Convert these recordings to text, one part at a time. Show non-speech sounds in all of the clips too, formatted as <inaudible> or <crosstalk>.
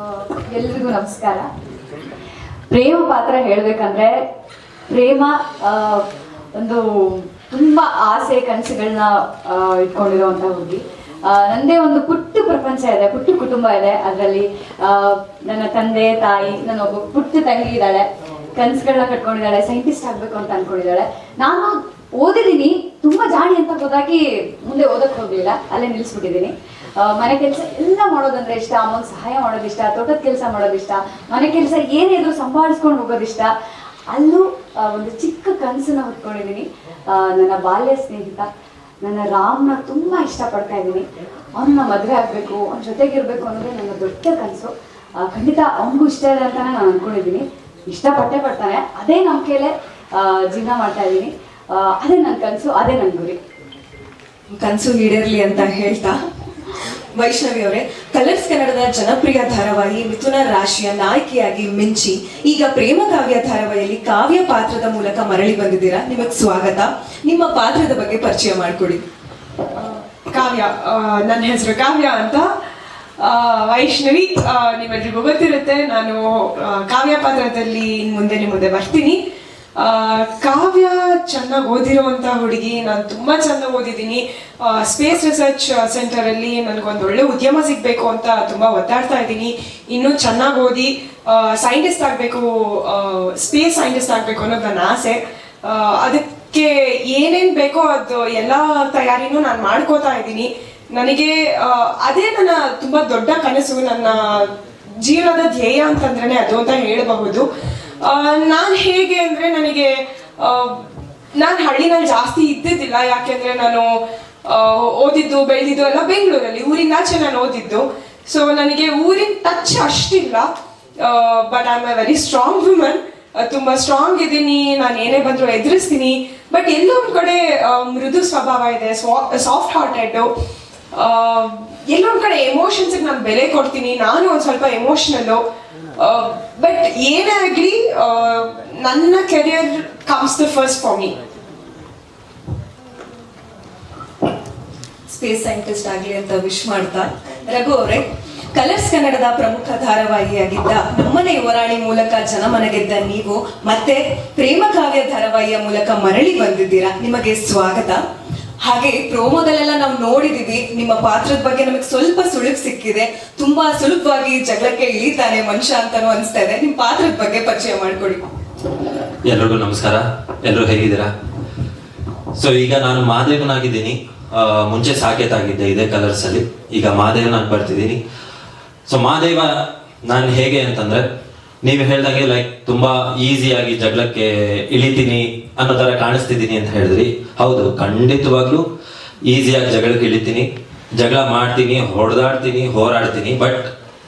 ಎಲ್ರಿಗೂ ನಮಸ್ಕಾರ. ಪ್ರೇಮ ಪಾತ್ರ ಹೇಳ್ಬೇಕಂದ್ರೆ ಪ್ರೇಮ ಒಂದು ತುಂಬಾ ಆಸೆ ಕನಸುಗಳನ್ನ ಇಟ್ಕೊಂಡಿರುವಂತ ಹುಡುಗಿ. ನಂದೇ ಒಂದು ಪುಟ್ಟ ಪ್ರಪಂಚ ಇದೆ, ಪುಟ್ಟ ಕುಟುಂಬ ಇದೆ. ಅದರಲ್ಲಿ ನನ್ನ ತಂದೆ, ತಾಯಿ, ನನ್ನ ಒಬ್ಬ ಪುಟ್ಟ ತಂಗಿ ಇದ್ದಾಳೆ. ಕನಸುಗಳನ್ನ ಕಟ್ಕೊಂಡಿದ್ದಾಳೆ, ಸೈಂಟಿಸ್ಟ್ ಆಗ್ಬೇಕು ಅಂತ ಅನ್ಕೊಂಡಿದ್ದಾಳೆ. ನಾನು ಓದಿದ್ದೀನಿ. ತುಂಬಾ ಜಾಣಿ ಅಂತ ಗೊತ್ತಾಗಿ ಮುಂದೆ ಓದಕ್ ಹೋಗ್ಲಿಲ್ಲ. ಅಲ್ಲೇ ನಿಲ್ಸ್ಬಿಟ್ಟಿದ್ದೀನಿ ಮನೆ ಕೆಲಸ ಎಲ್ಲ ಮಾಡೋದಂದ್ರೆ ಇಷ್ಟ. ಅಮ್ಮನ ಸಹಾಯ ಮಾಡೋದು ಇಷ್ಟ. ತೋಟದ ಕೆಲಸ ಮಾಡೋದು ಇಷ್ಟ. ಮನೆ ಕೆಲಸ ಏನೇ ಇದ್ರು ಸಂಭಾಳಿಸ್ಕೊಂಡು ಹೋಗೋದು ಇಷ್ಟ. ಅಲ್ಲೂ ಒಂದು ಚಿಕ್ಕ ಕನಸನ್ನ ಹೊತ್ಕೊಂಡಿದ್ದೀನಿ. ನನ್ನ ಬಾಲ್ಯ ಸ್ನೇಹಿತ, ನನ್ನ ರಾಮ್ನ ತುಂಬಾ ಇಷ್ಟಪಡ್ತಾ ಇದ್ದೀನಿ. ಅವನ್ನ ಮದುವೆ ಆಗಬೇಕು, ಅವನ ಜೊತೆಗಿರ್ಬೇಕು ಅನ್ನೋದೇ ನನ್ನ ದೊಡ್ಡ ಕನಸು. ಖಂಡಿತ ಅವನಿಗೂ ಇಷ್ಟ ಇದೆ ಅಂತಾನೆ ನಾನು ಅನ್ಕೊಂಡಿದ್ದೀನಿ. ಇಷ್ಟಪಟ್ಟೆ ಪಡ್ತಾನೆ. ಅದೇ ನಂಬಿಕೆಲೆ ಜೀವನ ಮಾಡ್ತಾ ಇದ್ದೀನಿ. ಅದೇ ನನ್ನ ಕನಸು ಅದೇ ನನ್ನ ಗುರಿ. ಕನಸು ಈಡೇರ್ಲಿ ಅಂತ ಹೇಳ್ತಾ ವೈಷ್ಣವಿ ಅವರೇ ಕಲರ್ಸ್ ಕನ್ನಡದ ಜನಪ್ರಿಯ ಧಾರಾವಾಹಿ ಮಿಥುನ ರಾಶಿಯ ನಾಯಕಿಯಾಗಿ ಮಿಂಚಿ ಈಗ ಪ್ರೇಮ ಕಾವ್ಯ ಧಾರಾವಾಹಿಯಲ್ಲಿ ಕಾವ್ಯ ಪಾತ್ರದ ಮೂಲಕ ಮರಳಿ ಬಂದಿದ್ದೀರಾ? ನಿಮಗೆ ಸ್ವಾಗತ. ನಿಮ್ಮ ಪಾತ್ರದ ಬಗ್ಗೆ ಪರಿಚಯ ಮಾಡಿಕೊಡಿ. ಕಾವ್ಯ ನನ್ನ ಹೆಸರು ಕಾವ್ಯ ಅಂತ. ಆ, ವೈಷ್ಣವಿ ಆ, ನಿಮ್ಮೆಲ್ರಿಗೂ ಗೊತ್ತಿರುತ್ತೆ ನಾನು ಕಾವ್ಯ ಪಾತ್ರದಲ್ಲಿ ಇನ್ ಮುಂದೆ ನಿಮ್ಮ ಮುಂದೆ ಬರ್ತೀನಿ. ಆ, ಕಾವ್ಯ ಚೆನ್ನಾಗಿ ಓದಿರುವಂತ ಹುಡುಗಿ. ನಾನು ತುಂಬಾ ಚೆನ್ನಾಗಿ ಓದಿದ್ದೀನಿ. ಸ್ಪೇಸ್ ರಿಸರ್ಚ್ ಸೆಂಟರ್ ಅಲ್ಲಿ ನನಗೊಂದು ಒಳ್ಳೆ ಉದ್ಯಮ ಸಿಗ್ಬೇಕು ಅಂತ ತುಂಬಾ ಒತ್ತಾಡ್ತಾ ಇದ್ದೀನಿ. ಇನ್ನೂ ಚೆನ್ನಾಗಿ ಓದಿ ಸೈಂಟಿಸ್ಟ್ ಆಗಬೇಕು ಸ್ಪೇಸ್ ಸೈಂಟಿಸ್ಟ್ ಆಗಬೇಕು ಅನ್ನೋದು ನನ್ನ ಆಸೆ. ಅದಕ್ಕೆ ಏನೇನ್ ಬೇಕೋ ಅದು ಎಲ್ಲ ತಯಾರಿನೂ ನಾನು ಮಾಡ್ಕೋತಾ ಇದ್ದೀನಿ. ನನಗೆ ಅದೇ ನನ್ನ ತುಂಬಾ ದೊಡ್ಡ ಕನಸು. ನನ್ನ ಜೀವನದ ಧ್ಯೇಯ ಅಂತಂದ್ರೆ ಅದು ಅಂತ ಹೇಳಬಹುದು. ನಾನು ಹೇಗೆ ಅಂದ್ರೆ ನನಗೆ ನಾನು ಹಳ್ಳಿನಲ್ಲಿ ಜಾಸ್ತಿ ಇದ್ದಿದ್ದಿಲ್ಲ. ಯಾಕೆಂದ್ರೆ ನಾನು ಓದಿದ್ದು, ಬೆಳೆದಿದ್ದು ಎಲ್ಲ ಬೆಂಗಳೂರಲ್ಲಿ ಊರಿಂದಾಚೆ ನಾನು ಓದಿದ್ದು. ಸೊ ನನಗೆ ಊರಿನ touch ಅಷ್ಟಿಲ್ಲ. But I am a very strong woman ತುಂಬಾ ಸ್ಟ್ರಾಂಗ್ ಇದ್ದೀನಿ. ನಾನು ಏನೇ ಬಂದರೂ ಎದುರಿಸ್ತೀನಿ. ಬಟ್ ಎಲ್ಲೋ ಒಂದು ಕಡೆ ಮೃದು ಸ್ವಭಾವ ಇದೆ ಸಾಫ್ಟ್ ಹಾರ್ಟೆಡ್ ಎಲ್ಲೊಂದು ಕಡೆ ಎಮೋಷನ್ಸ್ ನಾನು ಬೆಲೆ ಕೊಡ್ತೀನಿ. ನಾನು ಒಂದು ಸ್ವಲ್ಪ ಎಮೋಷನಲ್ಲು ಬಟ್ ಏನೇ ಆಗ್ಲಿ ಆ, ನನ್ನ career comes the first for me space scientist ಆಗಲಿ ಅಂತ ವಿಶ್ ಮಾಡ್ತಾ ರಘು ಅವರೇ ಕಲರ್ಸ್ ಕನ್ನಡದ ಪ್ರಮುಖ ಧಾರಾವಾಹಿಯಾಗಿದ್ದ ನಮ್ಮನೆ ಯುವರಾಣಿ ಮೂಲಕ ಜನಮನ ಗೆದ್ದ ನೀವು ಮತ್ತೆ ಪ್ರೇಮ ಕಾವ್ಯ ಧಾರಾವಾಹಿಯ ಮೂಲಕ ಮರಳಿ ಬಂದಿದ್ದೀರಾ? ನಿಮಗೆ ಸ್ವಾಗತ. ಹಾಗೆ ಪ್ರೋಮೋದಲ್ಲೆಲ್ಲ ನಾವು ನೋಡಿದೀವಿ. ನಿಮ್ಮ ಪಾತ್ರದ ಬಗ್ಗೆ ನಮಗೆ ಸ್ವಲ್ಪ ಸುಳಿವು ಸಿಕ್ಕಿದೆ. ತುಂಬಾ ಸುಲಭವಾಗಿ ಜಗಳಕ್ಕೆ ಇಳಿತಾನೆ ಮನುಷ್ಯ ಅಂತಾನು ಅನಿಸ್ತಾ ಇದೆ. ನಿಮ್ಮ ಪಾತ್ರದ ಬಗ್ಗೆ ಪರಿಚಯ ಮಾಡ್ಕೊಡಿ. ಎಲ್ರಿಗೂ ನಮಸ್ಕಾರ. ಎಲ್ಲರೂ ಹೇಗಿದ್ದೀರಾ? ಸೊ ಈಗ ನಾನು ಮಹಾದೇವನಾಗಿದ್ದೀನಿ ಆ, ಮುಂಚೆ ಸಾಕೇತ್ ಆಗಿದ್ದೆ ಇದೇ ಕಲರ್ಸ್ ಅಲ್ಲಿ. ಈಗ ಮಾದೇವನಾಗಿ ಬರ್ತಿದ್ದೀನಿ. ಸೊ ಮಹಾದೇವ ನಾನು ಹೇಗೆ ಅಂತಂದ್ರೆ ನೀವು ಹೇಳ್ದಂಗೆ ಲೈಕ್ ತುಂಬಾ ಈಸಿಯಾಗಿ ಜಗಳಕ್ಕೆ ಇಳಿತೀನಿ. ಅನ್ನೋ ಥರ ಕಾಣಿಸ್ತಿದ್ದೀನಿ ಅಂತ ಹೇಳಿದ್ರಿ. ಹೌದು, ಖಂಡಿತವಾಗ್ಲೂ ಈಸಿಯಾಗಿ ಜಗಳಕ್ಕೆ ಇಳಿತೀನಿ ಜಗಳ ಮಾಡ್ತೀನಿ, ಹೊಡೆದಾಡ್ತೀನಿ, ಹೋರಾಡ್ತೀನಿ ಬಟ್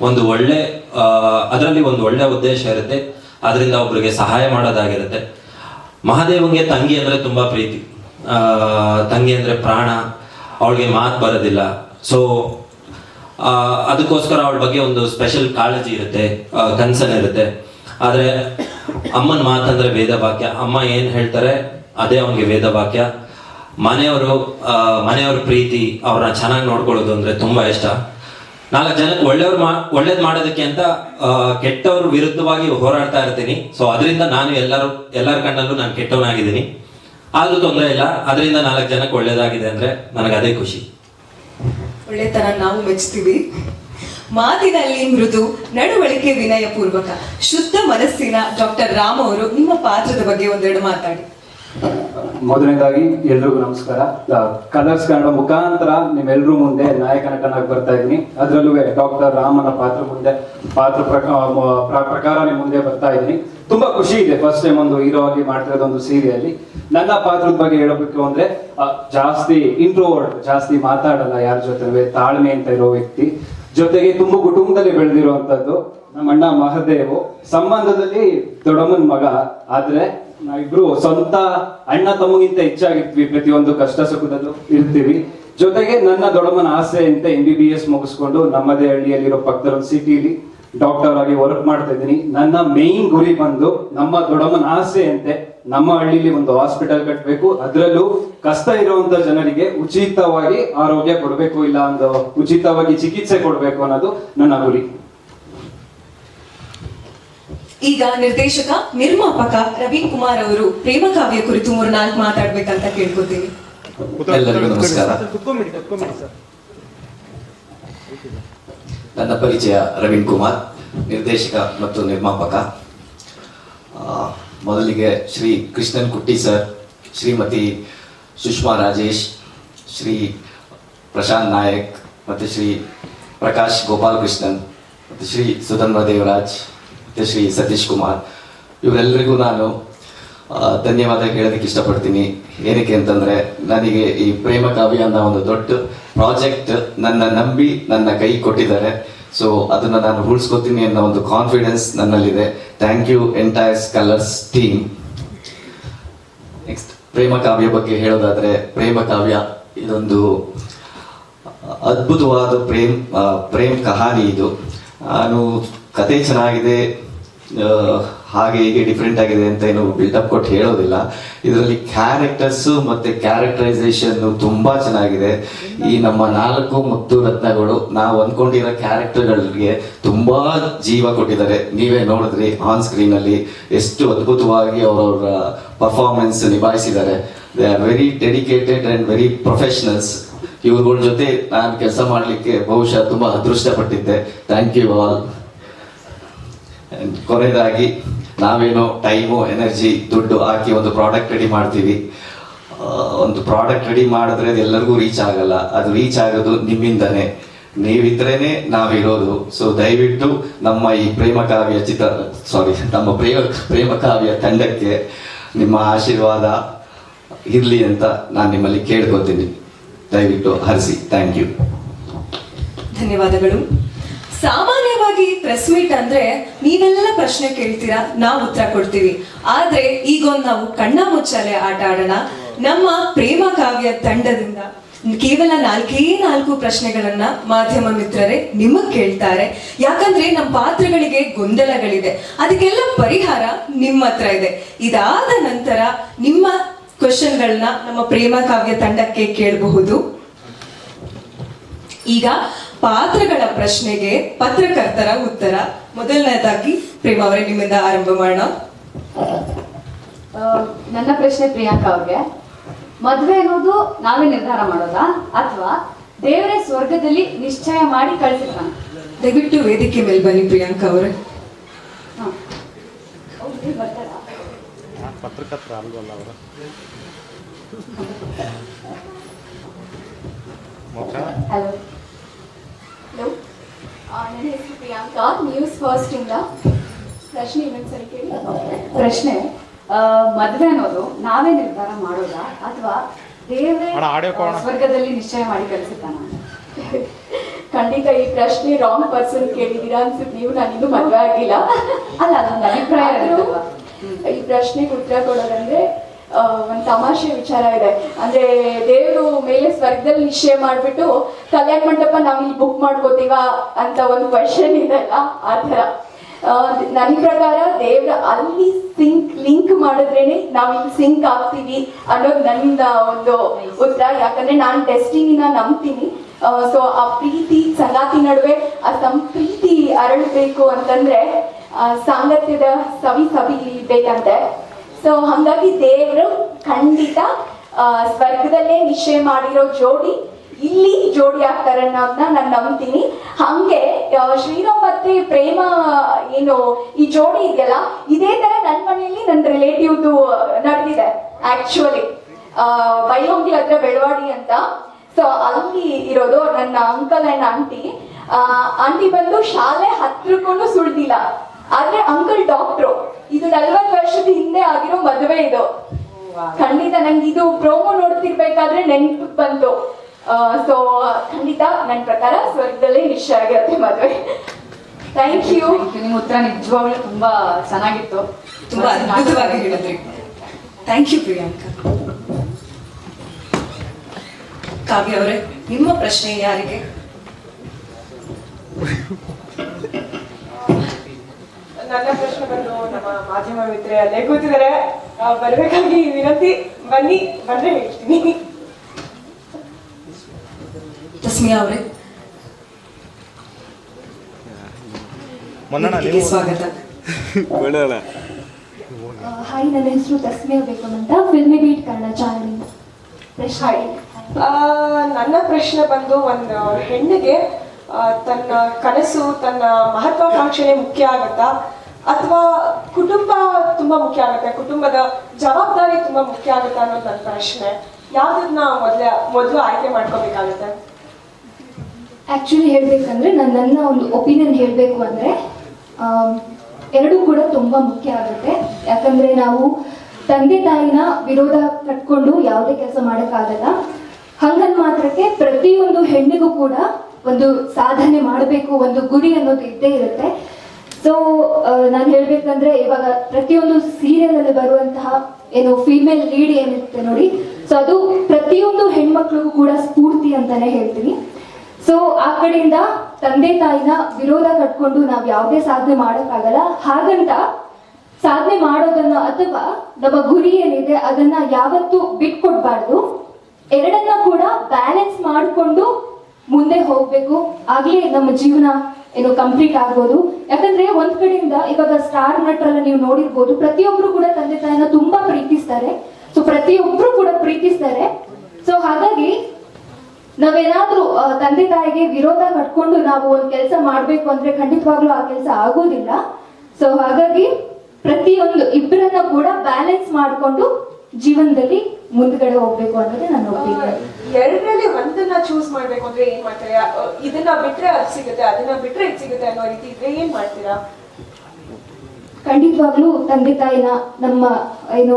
ಒಂದು ಒಳ್ಳೆ ಅದರಲ್ಲಿ ಒಂದು ಒಳ್ಳೆ ಉದ್ದೇಶ ಇರುತ್ತೆ. ಅದರಿಂದ ಒಬ್ರಿಗೆ ಸಹಾಯ ಮಾಡೋದಾಗಿರುತ್ತೆ. ಮಹಾದೇವಂಗೆ ತಂಗಿ ಅಂದ್ರೆ ತುಂಬಾ ಪ್ರೀತಿ. ತಂಗಿ ಅಂದ್ರೆ ಪ್ರಾಣ, ಅವಳಿಗೆ ಮಾತು ಬರೋದಿಲ್ಲ. ಸೊ ಅದಕ್ಕೋಸ್ಕರ ಅವಳ ಬಗ್ಗೆ ಒಂದು ಸ್ಪೆಷಲ್ ಕಾಳಜಿ ಇರುತ್ತೆ ಕನ್ಸರ್ನ್ ಇರುತ್ತೆ ಆದ್ರೆ ಅಮ್ಮನ ಮಾತಂದ್ರೆ ವೇದ ವಾಕ್ಯ. ಅಮ್ಮ ಏನ್ ಹೇಳ್ತಾರೆ? ಅದೇ ಅವನಿಗೆ ವೇದ ವಾಕ್ಯ. ಮನೆಯವರು ಮನೆಯವರ ಪ್ರೀತಿ, ಅವ್ರನ್ನ ಚೆನ್ನಾಗಿ ನೋಡ್ಕೊಳ್ಳೋದು ಅಂದ್ರೆ ತುಂಬಾ ಇಷ್ಟ. ನಾಲ್ಕು ಜನಕ್ಕೆ ಒಳ್ಳೆಯವ್ರು ಮಾ, ಒಳ್ಳೇದ್ ಮಾಡೋದಕ್ಕೆ ಅಂತ ಕೆಟ್ಟವ್ರ ವಿರುದ್ಧವಾಗಿ ಹೋರಾಡ್ತಾ ಇರ್ತೀನಿ. ಸೊ ಅದರಿಂದ ನಾನು ಎಲ್ಲರೂ, ಎಲ್ಲರ ಕಣ್ಣಲ್ಲೂ ನಾನು ಕೆಟ್ಟವನಾಗಿದ್ದೀನಿ. ಆದ್ರೂ ತೊಂದರೆ ಇಲ್ಲ. ಅದರಿಂದ ನಾಲ್ಕು ಜನಕ್ಕೆ ಒಳ್ಳೇದಾಗಿದೆ ಅಂದ್ರೆ ನನಗೆ ಅದೇ ಖುಷಿ. ಒಳ್ಳೆತನ ನಾವು ಮೆಚ್ತೀವಿ. ಮಾತಿನಲ್ಲಿ ಮೃದು, ನಡವಳಿಕೆ ವಿನಯಪೂರ್ವಕ, ಶುದ್ಧ ಮನಸ್ಸಿನ ಡಾಕ್ಟರ್ ರಾಮ ಅವರು ನಿಮ್ಮ ಪಾತ್ರದ ಬಗ್ಗೆ ಒಂದೆರಡು ಮಾತಾಡಿ. ಮೊದಲನೇದಾಗಿ ಎಲ್ರಿಗೂ ನಮಸ್ಕಾರ. ಕಲರ್ಸ್ ಕನ್ನಡ ಮುಖಾಂತರ ನಿಮ್ಮೆಲ್ಲರೂ ಮುಂದೆ ನಾಯಕ ನಟನಾಗಿ ಬರ್ತಾ ಇದ್ದೀನಿ. ಅದರಲ್ಲೂ ಡಾಕ್ಟರ್ ರಾಮನ ಪಾತ್ರ ಮುಂದೆ, ಪಾತ್ರ ಪ್ರಕ- ಪ್ರ- ಪ್ರಕಾರ ನಿಮ್ಮ ಮುಂದೆ ಬರ್ತಾ ಇದ್ದೀನಿ. ತುಂಬಾ ಖುಷಿ ಇದೆ ಫಸ್ಟ್ ಟೈಮ್ ಒಂದು ಹೀರೋ ಆಗಿ ಮಾಡ್ತಿರೋದು ಒಂದು ಸೀರಿಯಲ್ಲಿ. ನನ್ನ ಪಾತ್ರದ ಬಗ್ಗೆ ಹೇಳಬೇಕು ಅಂದ್ರೆ ಜಾಸ್ತಿ ಇಂಟ್ರೋವರ್ಡ್ ಜಾಸ್ತಿ ಮಾತಾಡಲ್ಲ ಯಾರ ಜೊತೆ ತಾಳ್ಮೆ ಅಂತ ಇರೋ ವ್ಯಕ್ತಿ. ಜೊತೆಗೆ ತುಂಬಾ ಕುಟುಂಬದಲ್ಲಿ ಬೆಳೆದಿರುವಂತದ್ದು ನಮ್ಮ ಅಣ್ಣ ಮಹದೇವು. ಸಂಬಂಧದಲ್ಲಿ ದೊಡ್ಡಮ್ಮನ ಮಗ. ಆದ್ರೆ ನಾವಿಬ್ರು ಸ್ವಂತ ಅಣ್ಣ ತಮ್ಮಗಿಂತ ಹೆಚ್ಚಾಗಿರ್ತೀವಿ. ಪ್ರತಿಯೊಂದು ಕಷ್ಟ ಸುಖದಲ್ಲೂ ಇರ್ತೀವಿ. ಜೊತೆಗೆ ನನ್ನ ದೊಡ್ಡಮ್ಮನ ಆಸೆ ಅಂತ ಎಂ ಬಿ ಬಿ ಎಸ್ ಮುಗಿಸ್ಕೊಂಡು ನಮ್ಮದೇ ಹಳ್ಳಿಯಲ್ಲಿರೋ ಪಕ್ಕದ ಒಂದು ಸಿಟಿಲಿ ಡಾಕ್ಟರ್ ಆಗಿ ವರ್ಕ್ ಮಾಡ್ತಾ ಇದ್ದೀನಿ. ನನ್ನ ಮೇನ್ ಗುರಿ ಬಂದು ನಮ್ಮ ದೊಡ್ಡಮ್ಮನ ಆಸೆ ಅಂತೆ ನಮ್ಮ ಹಳ್ಳಿಲಿ ಒಂದು ಹಾಸ್ಪಿಟಲ್ ಕಟ್ಟಬೇಕು ಅದರಲ್ಲೂ ಕಷ್ಟ ಇರುವಂತ ಜನರಿಗೆ ಉಚಿತವಾಗಿ ಆರೋಗ್ಯ ಕೊಡಬೇಕು ಇಲ್ಲ ಒಂದು ಉಚಿತವಾಗಿ ಚಿಕಿತ್ಸೆ ಕೊಡಬೇಕು ಅನ್ನೋದು ನನ್ನ ಗುರಿ. ಈಗ ನಿರ್ದೇಶಕ ನಿರ್ಮಾಪಕ ರವಿ ಕುಮಾರ್ ಅವರು ಪ್ರೇಮ ಕಾವ್ಯ ಕುರಿತು ಮೂರ್ನಾಲ್ಕು ಮಾತಾಡ್ಬೇಕಂತ ಕೇಳ್ಕೊತೀನಿ ಎಲ್ಲರಿಗೂ ನಮಸ್ಕಾರ. ನನ್ನ ಪರಿಚಯ ರವೀಣ್ ಕುಮಾರ್ ನಿರ್ದೇಶಕ ಮತ್ತು ನಿರ್ಮಾಪಕ. ಆ, ಮೊದಲಿಗೆ ಶ್ರೀ ಕೃಷ್ಣನ್ ಕುಟ್ಟಿ ಸರ್, ಶ್ರೀಮತಿ ಸುಷ್ಮಾ ರಾಜೇಶ್, ಶ್ರೀ ಪ್ರಶಾಂತ್ ನಾಯಕ್, ಮತ್ತು ಶ್ರೀ ಪ್ರಕಾಶ್ ಗೋಪಾಲಕೃಷ್ಣನ್ ಮತ್ತು ಶ್ರೀ ಸುಧನ್ವ ದೇವರಾಜ್, ಮತ್ತು ಶ್ರೀ ಸತೀಶ್ ಕುಮಾರ್. ಇವರೆಲ್ಲರಿಗೂ ನಾನು ಧನ್ಯವಾದ ಹೇಳೋದಕ್ಕೆ ಇಷ್ಟಪಡ್ತೀನಿ. ಏನಕ್ಕೆ ಅಂತಂದರೆ, ನನಗೆ ಈ ಪ್ರೇಮ ಕಾವ್ಯ ಅನ್ನೋ ಒಂದು ದೊಡ್ಡ ಪ್ರಾಜೆಕ್ಟ್ ನನ್ನ ನಂಬಿ ನನ್ನ ಕೈ ಕೊಟ್ಟಿದ್ದಾರೆ. ಸೊ ಅದನ್ನ ನಾನು ಉಳಿಸ್ಕೊತೀನಿ ಅನ್ನೋ ಒಂದು ಕಾನ್ಫಿಡೆನ್ಸ್ ನನ್ನಲ್ಲಿದೆ. Thank you entire Colors team next Prema Kavya ಬಗ್ಗೆ ಹೇಳೋದಾದ್ರೆ, ಪ್ರೇಮ ಕಾವ್ಯ ಇದೊಂದು ಅದ್ಭುತವಾದ ಪ್ರೇಮ್ ಪ್ರೇಮ್ ಕಹಾನಿ ಇದು. ನಾನು ಕತೆ ಚೆನ್ನಾಗಿದೆ ಹಾಗೆ ಹೀಗೆ ಡಿಫ್ರೆಂಟ್ ಆಗಿದೆ ಅಂತ ಏನು ಬಿಲ್ಡಪ್ ಕೊಟ್ಟು ಹೇಳೋದಿಲ್ಲ. ಇದರಲ್ಲಿ ಕ್ಯಾರೆಕ್ಟರ್ಸ್ ಮತ್ತೆ ಕ್ಯಾರೆಕ್ಟರೈಸೇಷನ್ ತುಂಬಾ ಚೆನ್ನಾಗಿದೆ. ಈ ನಮ್ಮ ನಾಲ್ಕು ಮುತ್ತು ರತ್ನಗಳು, ನಾವು ಅಂದ್ಕೊಂಡಿರೋ ಕ್ಯಾರೆಕ್ಟರ್ಗಳಿಗೆ ತುಂಬಾ ಜೀವ ಕೊಟ್ಟಿದ್ದಾರೆ. ನೀವೇ ನೋಡಿದ್ರಿ ಆನ್ ಸ್ಕ್ರೀನ್ ಅಲ್ಲಿ ಎಷ್ಟು ಅದ್ಭುತವಾಗಿ ಅವರವರ performance ನಿಭಾಯಿಸಿದ್ದಾರೆ. They are very dedicated and very professionals ಇವ್ರಗಳ ಜೊತೆ ನಾನು ಕೆಲಸ ಮಾಡಲಿಕ್ಕೆ ಬಹುಶಃ ತುಂಬಾ ಅದೃಷ್ಟಪಟ್ಟಿದ್ದೆ. ಥ್ಯಾಂಕ್ ಯು ಆಲ್ ಕೊನೆಯದಾಗಿ ನಾವೇನೋ ಟೈಮು ಎನರ್ಜಿ ದುಡ್ಡು ಹಾಕಿ ಒಂದು ಪ್ರಾಡಕ್ಟ್ ರೆಡಿ ಮಾಡ್ತೀವಿ. ಒಂದು ಪ್ರಾಡಕ್ಟ್ ರೆಡಿ ಮಾಡಿದ್ರೆ ಅದು ಎಲ್ಲರಿಗೂ ರೀಚ್ ಆಗಲ್ಲ. ಅದು ರೀಚ್ ಆಗೋದು ನಿಮ್ಮಿಂದನೇ. ನೀವಿದ್ರೇನೆ ನಾವಿರೋದು. ಸೊ ದಯವಿಟ್ಟು ನಮ್ಮ ಈ ಪ್ರೇಮ ಕಾವ್ಯ ಚಿತ್ರ ಸಾರಿ ನಮ್ಮ ಪ್ರೇಮ ಪ್ರೇಮ ಕಾವ್ಯ ತಂಡಕ್ಕೆ ನಿಮ್ಮ ಆಶೀರ್ವಾದ ಇರಲಿ ಅಂತ ನಾನು ನಿಮ್ಮಲ್ಲಿ ಕೇಳ್ಕೊತೀನಿ. ದಯವಿಟ್ಟು ಹರಿಸಿ. ಥ್ಯಾಂಕ್ ಯು ಧನ್ಯವಾದಗಳು. ಸಾಮಾನ್ಯವಾಗಿ ಪ್ರೆಸ್ ಮೀಟ್ ಅಂದ್ರೆ ನೀವೆಲ್ಲ ಪ್ರಶ್ನೆ ಕೇಳ್ತೀರಾ, ನಾವು ಉತ್ತರ ಕೊಡ್ತೀವಿ. ಆದ್ರೆ ಈಗೊಂದು ನಾವು ಕಣ್ಣ ಮುಚ್ಚಾಲೆ ಆಟ ಆಡೋಣ. ನಮ್ಮ ಪ್ರೇಮ ಕಾವ್ಯ ತಂಡದಿಂದ ಕೇವಲ ನಾಲ್ಕೇ ನಾಲ್ಕು ಪ್ರಶ್ನೆಗಳನ್ನ ಮಾಧ್ಯಮ ಮಿತ್ರರೇ ನಿಮಗ್ ಕೇಳ್ತಾರೆ. ಯಾಕಂದ್ರೆ ನಮ್ಮ ಪಾತ್ರಗಳಿಗೆ ಗೊಂದಲಗಳಿದೆ. ಅದಕ್ಕೆಲ್ಲ ಪರಿಹಾರ ನಿಮ್ಮ ಹತ್ರ ಇದೆ. ಇದಾದ ನಂತರ ನಿಮ್ಮ ಕ್ವಶನ್ಗಳನ್ನ ನಮ್ಮ ಪ್ರೇಮ ಕಾವ್ಯ ತಂಡಕ್ಕೆ ಕೇಳಬಹುದು. ಈಗ ಪಾತ್ರಗಳ ಪ್ರಶ್ನೆಗೆ ಪತ್ರಕರ್ತರ ಉತ್ತರ. ಮೊದಲನೇದಾಗಿ ಪ್ರೇಮ ಅವರೇ ನಿಮ್ಮಿಂದ ಆರಂಭ ಮಾಡೋಣ. ನನ್ನ ಪ್ರಶ್ನೆ ಪ್ರಿಯಾಂಕ ಅವ್ರಿಗೆ. ಮದ್ವೆ ಅನ್ನೋದು ನಾವೇ ನಿರ್ಧಾರ ಮಾಡೋದಾ? ಅಥವಾ ದೇವರೇ ಸ್ವರ್ಗದಲ್ಲಿ ನಿಶ್ಚಯ ಮಾಡಿ ಕಳ್ಸಿರ್ತಾನ? ದಯವಿಟ್ಟು ವೇದಿಕೆ ಮೇಲೆ ಬನ್ನಿ ಪ್ರಿಯಾಂಕಾ ಅವರೇ. ಪತ್ರಕರ್ತರ ಅಲ್ವಲ್ಲ ಅವರು? Hello hello. ನನ್ನ ಹೆಸರು ಪ್ರಿಯಾಂಕಾ. ನ್ಯೂಸ್ ಫಸ್ಟ್ ಇಂದ ಪ್ರಶ್ನೆ ಇನ್ನೊಂದ್ಸರಿ ಕೇಳಿ. ಪ್ರಶ್ನೆ ಮದುವೆ ಅನ್ನೋದು ನಾವೇ ನಿರ್ಧಾರ ಮಾಡೋದಾ ಅಥವಾ ದೇವರೇ. ಸ್ವರ್ಗದಲ್ಲಿ ನಿಶ್ಚಯ ಮಾಡಿ ಕಳಿಸುತ್ತಾನ ಖಂಡಿತ ಈ ಪ್ರಶ್ನೆ ರಾಂಗ್ ಪರ್ಸನ್ ಕೇಳಿದೀರಾ ಅನ್ಸುತ್ತೆ. ನೀವು ನಾನಿನ್ನೂ ಮದುವೆ ಆಗಿಲ್ಲ. ಅಲ್ಲ ಅದೊಂದು ಅಭಿಪ್ರಾಯ? ಈ ಪ್ರಶ್ನೆಗೆ ಉತ್ತರ ಕೊಡೋದಂದ್ರೆ ಒಂದ್ ತಮಾಷೆ ವಿಚಾರ ಇದೆ. ಅಂದ್ರೆ ದೇವರು ಮೇಲೆ ಸ್ವರ್ಗದಲ್ಲಿ ನಿಶ್ಚಯ ಮಾಡಿಬಿಟ್ಟು, ಕಲ್ಯಾಣ ಮಂಟಪ ನಾವು ಇಲ್ಲಿ ಬುಕ್ ಮಾಡ್ಕೋತೀವ ಅಂತ ಒಂದು ಕ್ವಶನ್ ಇದೆಲ್ಲ ಆ ಥರ. ನನ್ನ ಪ್ರಕಾರ ದೇವ್ರ ಅಲ್ಲಿ ಸಿಂಕ್ ಲಿಂಕ್ ಮಾಡಿದ್ರೇನೆ ನಾವು ಇಲ್ಲಿ ಸಿಂಕ್ ಆಗ್ತೀವಿ ಅನ್ನೋದು ನನ್ನ ಒಂದು ಉತ್ತರ. ಯಾಕಂದ್ರೆ ನಾನು ಡೆಸ್ಟಿನಿನ ನಂಬ್ತೀನಿ. ಸೊ ಆ ಪ್ರೀತಿ, ಸಂಗಾತಿ ನಡುವೆ ಆ ಸಂಪ್ರೀತಿ ಅರಳಬೇಕು ಅಂತಂದ್ರೆ ಸಾಂಗತ್ಯದ ಸವಿ ಸವಿ ಬೇಕಂತೆ. ಸೊ ಹಂಗಾಗಿ ದೇವರು ಖಂಡಿತ ಸ್ವರ್ಗದಲ್ಲೇ ನಿಶ್ಚಯ ಮಾಡಿರೋ ಜೋಡಿ, ಇಲ್ಲಿ ಜೋಡಿ ಆಗ್ತಾರೆ ಅನ್ನೋದನ್ನ ನಾನು ನಂಬ್ತೀನಿ. ಹಂಗೆ ಶ್ರೀರಾಮ್ ಮತ್ತೆ ಪ್ರೇಮ, ಏನು, ಈ ಜೋಡಿ ಇದೆಯಲ್ಲ, ಇದೇ ತರ ನನ್ನ ಮನೆಯಲ್ಲಿ ನನ್ನ ರಿಲೇಟಿವ್ದು ನಡೆದಿದೆ ಆಕ್ಚುಲಿ ಬೈಹೊಂಗಿ ಹತ್ರ ಬೆಳವಾಡಿ ಅಂತ. ಸೊ ಅಲ್ಲಿ ಇರೋದು ನನ್ನ ಅಂಕಲ್ ಅಂಡ್ ಆಂಟಿ ಆಂಟಿ ಬಂದು ಶಾಲೆ ಹತ್ರಕ್ಕೂ ಸುಳ್ದಿಲ್ಲ. ಆದ್ರೆ ಅಂಕಲ್ ಡಾಕ್ಟ್ರು ಇದು ನಲ್ವತ್ತು ವರ್ಷದ ಹಿಂದೆ ಆಗಿರೋ ಮದುವೆ ಇದು. ಖಂಡಿತ ನಂಗೆ ಇದು ಪ್ರೋಮೋ ನೋಡ್ತಿರ್ಬೇಕಾದ್ರೆ ನೆನಪು ಬಂತು. ಸೊ ಖಂಡಿತ ನನ್ನ ಪ್ರಕಾರ ಸ್ವರ್ಗದಲ್ಲೇ ನಿಶ್ಚಯ ಆಗಿರುತ್ತೆ ಮದುವೆ ಥ್ಯಾಂಕ್ ಯು ನಿಮ್ಮ ಉತ್ತರ ನಿಜವಾಗ್ಲೂ ತುಂಬಾ ಚೆನ್ನಾಗಿತ್ತು. ತುಂಬಾ ಅದ್ಭುತವಾಗಿ ಹೇಳಿದ್ರಿ. Thank you Priyanka. ಕಾವ್ಯ ಅವರೇ ನಿಮ್ಮ ಪ್ರಶ್ನೆ ಯಾರಿಗೆ? ನನ್ನ ಪ್ರಶ್ನೆ ಬಂದು ನಮ್ಮ ಮಾಧ್ಯಮ ಮಿತ್ರೆ ಅಲ್ಲೇ ಕೂತಿದ್ದಾರೆ ಬರ್ಬೇಕಾಗಿ ವಿನಂತಿ ಬನ್ನಿ ಬಂದ್ರೆ ಹೇಳ್ತೀನಿ. ತಸ್ಮಿಯಾ ಅವರೇ. ನೀವು ಸ್ವಾಗತ. ಹಾಯ್ ನನ್ನ ಹೆಸರು ತಸ್ಮಿಯಾ ಬೇಗಂ ಅಂತ ಫಿಲ್ಮಿ ಬೀಟ್ ಕನ್ನಡ ಚಾನಲಿಂದ ಹಾಯ್. ಆ, ನನ್ನ ಪ್ರಶ್ನೆ ಬಂದು ಒಂದು ಹೆಣ್ಣಿಗೆ ತನ್ನ ಕನಸು ತನ್ನ ಮಹತ್ವಾಕಾಂಕ್ಷೆ ಮುಖ್ಯ ಆಗತ್ತಾ? ಅಥವಾ ಕುಟುಂಬ ತುಂಬಾ ಮುಖ್ಯ ಆಗುತ್ತೆ. ಕುಟುಂಬದ ಜವಾಬ್ದಾರಿ ತುಂಬಾ ಮುಖ್ಯ ಆಗುತ್ತೆ ಅನ್ನೋದು ನನ್ನ ಪ್ರಶ್ನೆ. ಯಾವ್ದನ್ನ ಮೊದ್ಲ, ಮೊದಲು ಆಯ್ಕೆ ಮಾಡ್ಕೋಬೇಕಾಗುತ್ತೆ? ಆಕ್ಚುಲಿ ಹೇಳ್ಬೇಕಂದ್ರೆ ನಾನು, ನನ್ನ ಒಂದು ಒಪಿನಿಯನ್ ಹೇಳಬೇಕು ಅಂದ್ರೆ ಎರಡೂ ಕೂಡ ತುಂಬಾ ಮುಖ್ಯ ಆಗುತ್ತೆ. ಯಾಕಂದ್ರೆ ನಾವು ತಂದೆ ತಾಯಿನ ವಿರೋಧ ಕಟ್ಕೊಂಡು ಯಾವುದೇ ಕೆಲಸ ಮಾಡೋಕ್ಕಾಗಲ್ಲ. ಹಂಗನ್ ಮಾತ್ರಕ್ಕೆ ಪ್ರತಿಯೊಂದು ಹೆಣ್ಣಿಗೂ ಕೂಡ ಒಂದು ಸಾಧನೆ ಮಾಡಬೇಕು, ಒಂದು ಗುರಿ ಅನ್ನೋದು ಇದ್ದೇ ಇರುತ್ತೆ. ಸೊ ನಾನು ಹೇಳ್ಬೇಕಂದ್ರೆ ಇವಾಗ ಪ್ರತಿಯೊಂದು ಸೀರಿಯಲ್ ಅಲ್ಲಿ ಬರುವಂತಹ ಏನು ಫೀಮೇಲ್ ಲೀಡ್ ಏನಿರುತ್ತೆ ನೋಡಿ ಸೊ ಅದು ಪ್ರತಿಯೊಂದು ಹೆಣ್ಮಕ್ಳಿಗೂ ಕೂಡ ಸ್ಫೂರ್ತಿ ಅಂತಾನೆ ಹೇಳ್ತೀನಿ. ಸೊ ಆ ಕಡೆಯಿಂದ ತಂದೆ ತಾಯಿನ ವಿರೋಧ ಕಟ್ಕೊಂಡು ನಾವು ಯಾವುದೇ ಸಾಧನೆ ಮಾಡೋಕ್ಕಾಗಲ್ಲ. ಹಾಗಂತ ಸಾಧನೆ ಮಾಡೋದನ್ನ ಅಥವಾ ನಮ್ಮ ಗುರಿ ಏನಿದೆ ಅದನ್ನ ಯಾವತ್ತೂ ಬಿಟ್ಕೊಡ್ಬಾರ್ದು. ಎರಡನ್ನ ಕೂಡ ಬ್ಯಾಲೆನ್ಸ್ ಮಾಡಿಕೊಂಡು ಮುಂದೆ ಹೋಗ್ಬೇಕು. ಆಗ್ಲೇ ನಮ್ಮ ಜೀವನ ಏನು ಕಂಪ್ಲೀಟ್ ಆಗ್ಬೋದು. ಯಾಕಂದ್ರೆ ಒಂದ್ ಕಡೆಯಿಂದ ಇವಾಗ ಸ್ಟಾರ್ ನಟರಲ್ಲ ನೀವು ನೋಡಿರ್ಬೋದು. ಪ್ರತಿಯೊಬ್ರು ಕೂಡ ತಂದೆ ತಾಯಿನ ತುಂಬಾ ಪ್ರೀತಿಸ್ತಾರೆ. ಸೊ ಪ್ರತಿಯೊಬ್ರು ಕೂಡ ಪ್ರೀತಿಸ್ತಾರೆ. ಸೊ ಹಾಗಾಗಿ ನಾವೇನಾದ್ರೂ ತಂದೆ ತಾಯಿಗೆ ವಿರೋಧ ಕಟ್ಕೊಂಡು ನಾವು ಒಂದ್ ಕೆಲಸ ಮಾಡ್ಬೇಕು ಅಂದ್ರೆ ಖಂಡಿತವಾಗ್ಲೂ ಆ ಕೆಲಸ ಆಗೋದಿಲ್ಲ. ಸೊ ಹಾಗಾಗಿ ಪ್ರತಿಯೊಂದು ಇಬ್ಬರನ್ನ ಕೂಡ ಬ್ಯಾಲೆನ್ಸ್ ಮಾಡಿಕೊಂಡು ಜೀವನದಲ್ಲಿ ಮುಂದ್ಗಡೆ ಹೋಗ್ಬೇಕು ಅನ್ನೋದೇ ನನ್ನ ಒಪಿನಿಯನ್ ಎರಡರಲ್ಲಿ ಒಂದನ್ನ ಚೂಸ್ ಮಾಡ್ಬೇಕು ಅಂದ್ರೆ ಏನ್ ಮಾಡ್ತಾರೆ? ಇದನ್ನ ಬಿಟ್ರೆ ಅದ್ ಸಿಗುತ್ತೆ ಅದನ್ನ ಬಿಟ್ರೆ ಇದ್ ಸಿಗುತ್ತೆ ಅನ್ನೋ ರೀತಿ ಇದ್ರೆ ಏನ್ ಮಾಡ್ತೀರಾ? ಖಂಡಿತವಾಗ್ಲೂ ತಂದೆ ತಾಯಿನ ನಮ್ಮ ಏನು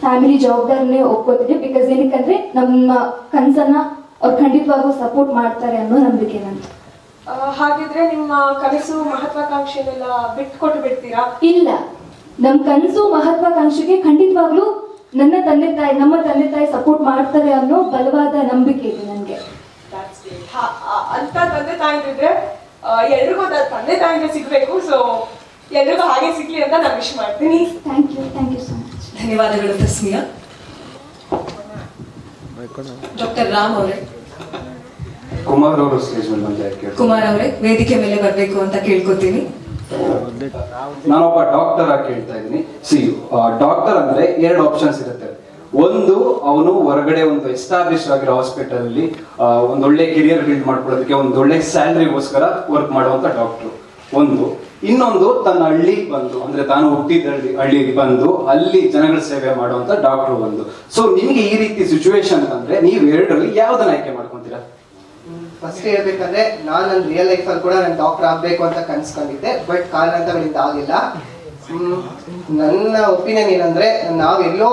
ಫ್ಯಾಮಿಲಿ ಜವಾಬ್ದಾರಿನೇ ಒಪ್ಕೋತೀನಿ. ಬಿಕಾಸ್ ಏನಕ್ಕಂದ್ರೆ ನಮ್ಮ ಕನ್ಸನ್ನ ಅವ್ರು ಖಂಡಿತವಾಗ್ಲೂ ಸಪೋರ್ಟ್ ಮಾಡ್ತಾರೆ ಅನ್ನೋ ನಂಬಿಕೆ ನಂದು. ಆ, ಹಾಗಿದ್ರೆ ನಿಮ್ಮ ಕನಸು ಮಹತ್ವಾಕಾಂಕ್ಷೆನೆಲ್ಲ ಬಿಟ್ಕೊಟ್ಟು ಬಿಡ್ತೀರಾ? ಇಲ್ಲ. ನಮ್ ಕನಸು ಮಹತ್ವಾಕಾಂಕ್ಷೆಗೆ ಖಂಡಿತವಾಗ್ಲೂ ನನ್ನ ತಂದೆ ತಾಯಿ ನಮ್ಮ ತಂದೆ ತಾಯಿ ಸಪೋರ್ಟ್ ಮಾಡ್ತಾರೆ ಅನ್ನೋ ಬಲವಾದ ನಂಬಿಕೆ ಇದೆ ನನಗೆ. ಅಂತ ತಂದೆ ತಾಯಿ ಇದ್ರೆ ಎಲ್ರಿಗೂ ಅದ್ ತಂದೆ ತಾಯಿಗೆ ಸಿಗ್ಬೇಕು ಸೊ ಎಲ್ರಿಗೂ ಹಾಗೆ ಸಿಗ್ಲಿ ಅಂತ ನಾನು ವಿಶ್ ಮಾಡ್ತೀನಿ. Thank you thank you so much ಧನ್ಯವಾದಗಳು ತಸ್ಮಿಯಾ ಡಾಕ್ಟರ್ ರಾಮ್ ಅವರೇ. ಕುಮಾರ್ ಅವರು ಸ್ಟೇಜ್ ಮೇಲೆ ಕುಮಾರ್ ಅವರೇ ವೇದಿಕೆ ಮೇಲೆ ಬರಬೇಕು ಅಂತ ಕೇಳ್ಕೊತೀನಿ. ನಾನೊಬ್ಬ ಡಾಕ್ಟರ್ ಆಗಿ ಕೇಳ್ತಾ ಇದ್ದೀನಿ. ಸಿ ಡಾಕ್ಟರ್ ಅಂದ್ರೆ ಎರಡು ಆಪ್ಷನ್ಸ್ ಇರುತ್ತೆ. ಒಂದು, ಅವನು ಹೊರಗಡೆ ಒಂದು ಎಸ್ಟಾಬ್ಲಿಷ್ ಆಗಿರೋ ಹಾಸ್ಪಿಟಲ್ ಅಲ್ಲಿ ಒಂದೊಳ್ಳೆ ಕೆರಿಯರ್ ಬಿಲ್ಡ್ ಮಾಡ್ಕೊಳ್ಳೋದಕ್ಕೆ ಒಂದೊಳ್ಳೆ ಸ್ಯಾಲ್ರಿಗೋಸ್ಕರ ವರ್ಕ್ ಮಾಡುವಂತ ಡಾಕ್ಟ್ರು ಒಂದು. ಇನ್ನೊಂದು, ತನ್ನ ಹಳ್ಳಿಗೆ ಬಂದು, ಅಂದ್ರೆ ತಾನು ಹುಟ್ಟಿದ ಹಳ್ಳಿ, ಹಳ್ಳಿಗೆ ಬಂದು, ಅಲ್ಲಿ ಜನಗಳ ಸೇವೆ ಮಾಡುವಂತ ಡಾಕ್ಟ್ರು ಒಂದು. ಸೊ ನಿಮ್ಗೆ ಈ ರೀತಿ ಸಿಚುವೇಶನ್ ಅಂದ್ರೆ ನೀವು ಎರಡರಲ್ಲಿ ಯಾವ್ದನ್ನ ಆಯ್ಕೆ ಮಾಡ್ಕೊಂತೀರಾ? ಫಸ್ಟ್ ಹೇಳ್ಬೇಕಂದ್ರೆ ನಾನು ನನ್ನ ರಿಯಲ್ ಲೈಫ್ ಅಲ್ಲಿ ಕೂಡ ನಾನು ಡಾಕ್ಟರ್ ಆಗ್ಬೇಕು ಅಂತ ಕನ್ಸ್ಕೊಂಡಿದ್ದೆ ಬಟ್ ಕಾರಣಾಂತರಗಳಿಂದ ಆಗಿಲ್ಲ. ನನ್ನ ಒಪಿನಿಯನ್ ಏನಂದ್ರೆ ಎಲ್ಲೋ